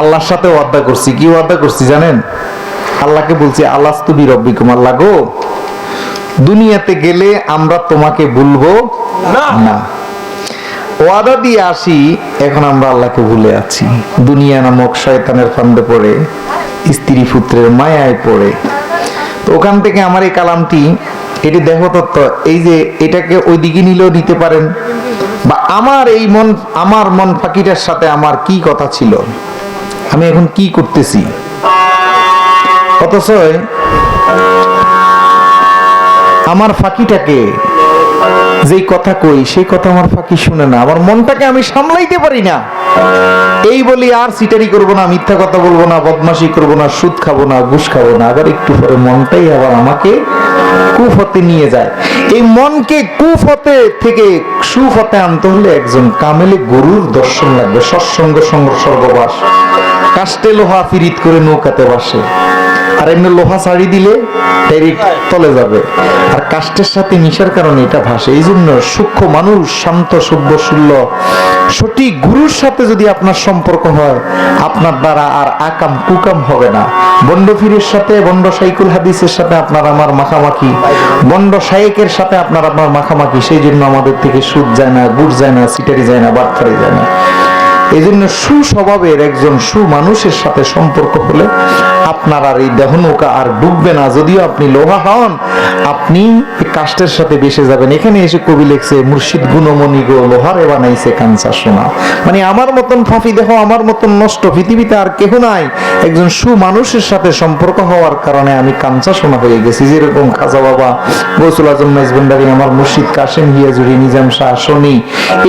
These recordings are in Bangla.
আল্লাহর সাথে ওয়াদা করছি। কি ওয়াদা করছি জানেন? আল্লাহকে বলছি আল্লাহ তুমি রব্বিকুম আল্লাহ গো দুনিয়াতে গেলে আমরা তোমাকে ভুলবো না। ওয়াদা দিয়ে আসি এখন আমরা আল্লাহকে ভুলে আছি। দুনিয়া নামক শয়তানের ফান্দে পড়ে স্ত্রী পুত্রের মায়ায় পড়ে। তো ওখান থেকে আমার এই কালামটি এটি দেখো তত্ত্ব এই যে এটাকে ওই দিকে নিলেও নিতে পারেন। বা আমার এই মন, আমার মন ফাঁকিটার সাথে আমার কি কথা ছিল? আমি এখন কি করতেছি? অথচ আমার ফাঁকিটাকে যেই কথা কই, সেই কথা আমার ফাঁকি শুনে না, আমার মনটাকে আমি সামলাইতে পারি না। এই বলি আর সিটারি করব না, মিথ্যা কথা বলব না, বদমাশি করব না, সুদ খাব না, ঘুষ খাব না, আবার একটু পরে মনটাই আবার আমাকে কুফতে নিয়ে যায়। এই মনকে কুফতে থেকে সুফতে আনতে হলে একজন কামেলে গরুর দর্শন লাগবে, সৎসঙ্গ সঙ্গ স্বর্গবাস কাস্টে লোহা ফিরিত করে নৌকাতে বাসে আর এমনি লোহা ছাড়ি দিলে ডাইরেক্ট তলে যাবে। আর কাষ্টের সাথে মিশার কারণে এটা ভাসে। এই জন্য সূক্ষ্ম মানুষ শান্ত সঠিক গুরুর সাথে যদি আপনার সম্পর্ক হয় আপনার দ্বারা আর আকাম কুকাম হবে না। বন্ড ফিরের সাথে বন্ড সাইকুল হাদিসের সাথে আপনার আমার মাখামাখি। বন্ড শায়েকের সাথে আপনার আপনার মাখামাখি। সেই জন্য আমাদের থেকে সুদ যায় না গুড় যায় না সিটারি যায় না বাটখারি যায় না। এই জন্য সুস্বভাবের একজন সুমানুষের সাথে সম্পর্ক হলে আপনার আর এই দেহনৌকা আর ডুববে না। যদিও আপনি লোহা হন, আপনি এই কাষ্টের সাথে বেসে যাবেন। এখানে এসে কবি লেখছে, মুর্শিদ গুণমণি গো, লোহারে বানাইছে কাঞ্চা সোনা। মানে আমার মতন ফাঁফি দেহ, আমার মতন নষ্ট পৃথিবীতে আর কেহ নাই। একজন সুমানুষের সাথে সম্পর্ক হওয়ার কারণে আমি কাঞ্চা সোনা হয়ে গেছি। যেরকম খাজা বাবা গৌসুল আজম মেজবন্ডারি আমার মুর্শিদ কাশেম, হিয়াজুরি, নিজাম শাহ, শনি।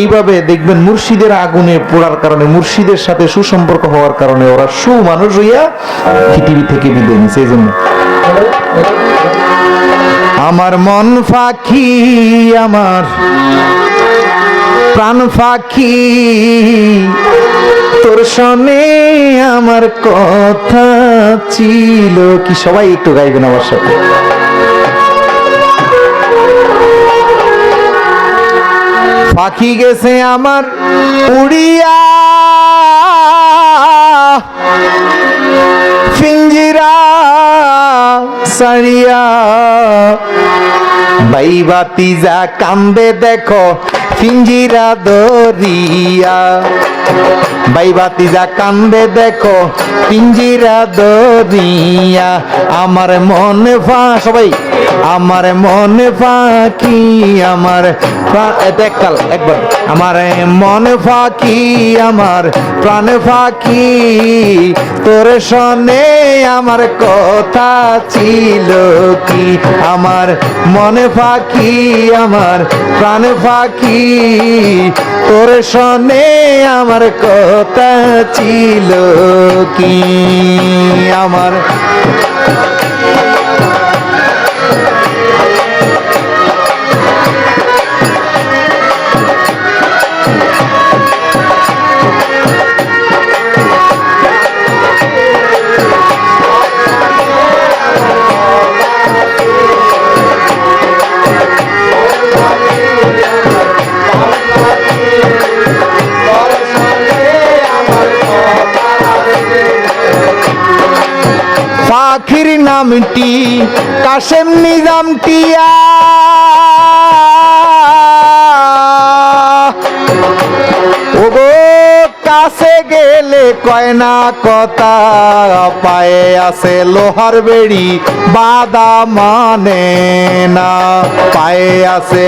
এইভাবে দেখবেন মুর্শিদের আগুনে পোড়ার কারণে মুর্শিদের সাথে সুসম্পর্ক হওয়ার কারণে ওরা সুমানুষ হইয়া পৃথিবী থেকে বিদায় নিছে, এই জন্য। আমার মন ফাঁকি, আমার প্রাণ ফাঁকি। তোর সনে আমার কথা ছিল কি? সবাই একটু গাইবেন আমার সাথে। পাখি গেছে আমার উড়িয়া। পিঞ্জিরা সারিয়া। বাইবাতি যা কান্দে দেখো পিঞ্জিরা দরিয়া। বাইবাতি যা কান্দে দেখো পিঞ্জিরা দরিয়া। আমার মনে ফা সবাই। আমার মনে ফাঁকি, আমার প্রা- এ দেখ কাল, একবার। আমার মন ফাঁকি, আমার প্রাণ ফাঁকি। তোর সনে আমার কথা ছিল কি? আমার মনে ফাঁকি, আমার প্রাণ ফাঁকি। তোর সনে আমার কথা ছিল কি? আমার Yeah. পাখির নামটি, কাশেম নিজাম টিয়া ওগো, কাছে গেলে কয়না কথা, পায়ে আছে লোহার বেড়ি, বাদা মানে না। পায়ে আছে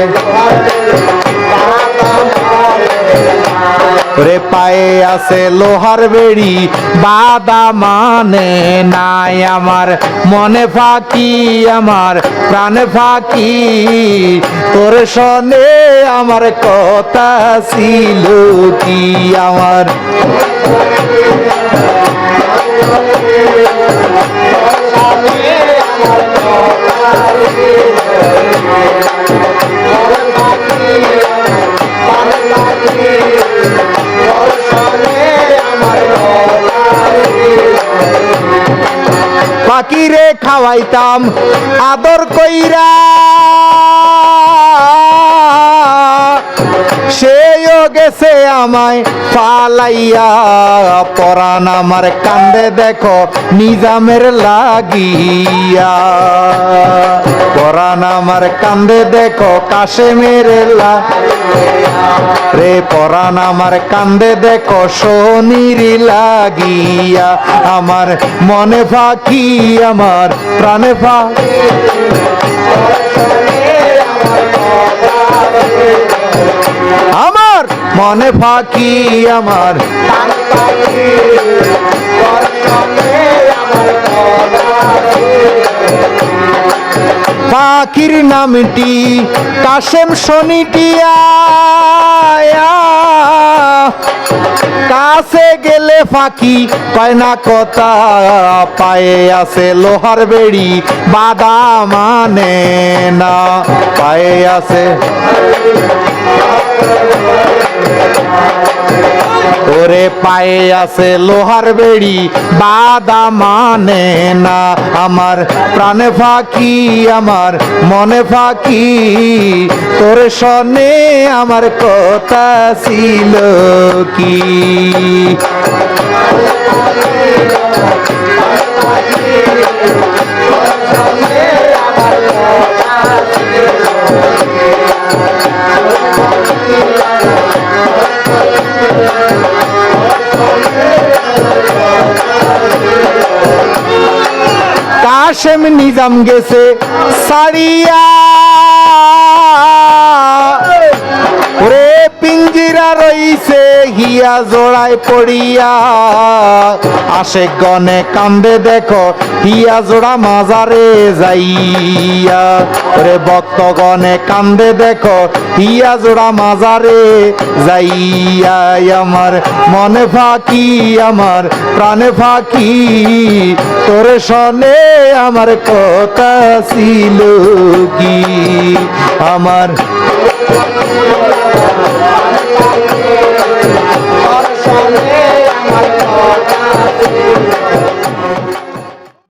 রে পায়ে আছে লোহার বেড়ি, বাদা মানে নাই আমার। মনে ফাঁকি আমার, প্রাণে ফাঁকি। তোর সনে আমার কথা ছিল কি আমার? পাখিরে খাওয়াইতাম আদর কইরা। গেছে আমায় পালাইয়া। পরাণ আমার কান্দে দেখো, নিজামের লাগিয়া। পরাণ আমার কান্দে দেখো, কাশেমের রে পরাণ আমার কান্দে দেখো শনির লাগিয়া। আমার মনে ফাঁকি, আমার প্রাণে ফাঁকি। আমার মনে ফাঁকি আমার। পাখির নামটি কাশেম শনিটিয়া কাছে গেলে ফাঁকি পায় না কথা, পায়ে আছে লোহার বেড়ি, বাদা মানে না। পায়ে আছে ওরে পায়ে আছে লোহার বেড়ি, বাদা মানে না। আমার প্রাণে ফাঁকি, আমার মনে ফাঁকি। তোর সনে আমার কথা ছিল কি? নিজাম গেছে সারিয়া। ওরে পিঞ্জিরা রইছে হিয়া জোড়ায় পড়িয়া। আসে গনে কান্দে দেখো হিয়া জোড়া মাজারে যাইয়া। ওরে ভক্ত গনে কান্দে দেখো হিয়া জোড়া মাজারে যাইয়া। আমার মনে ফাঁকি, আমার প্রাণে ফাঁকি, তোর সনে আমার কথা ছিল কি? আমার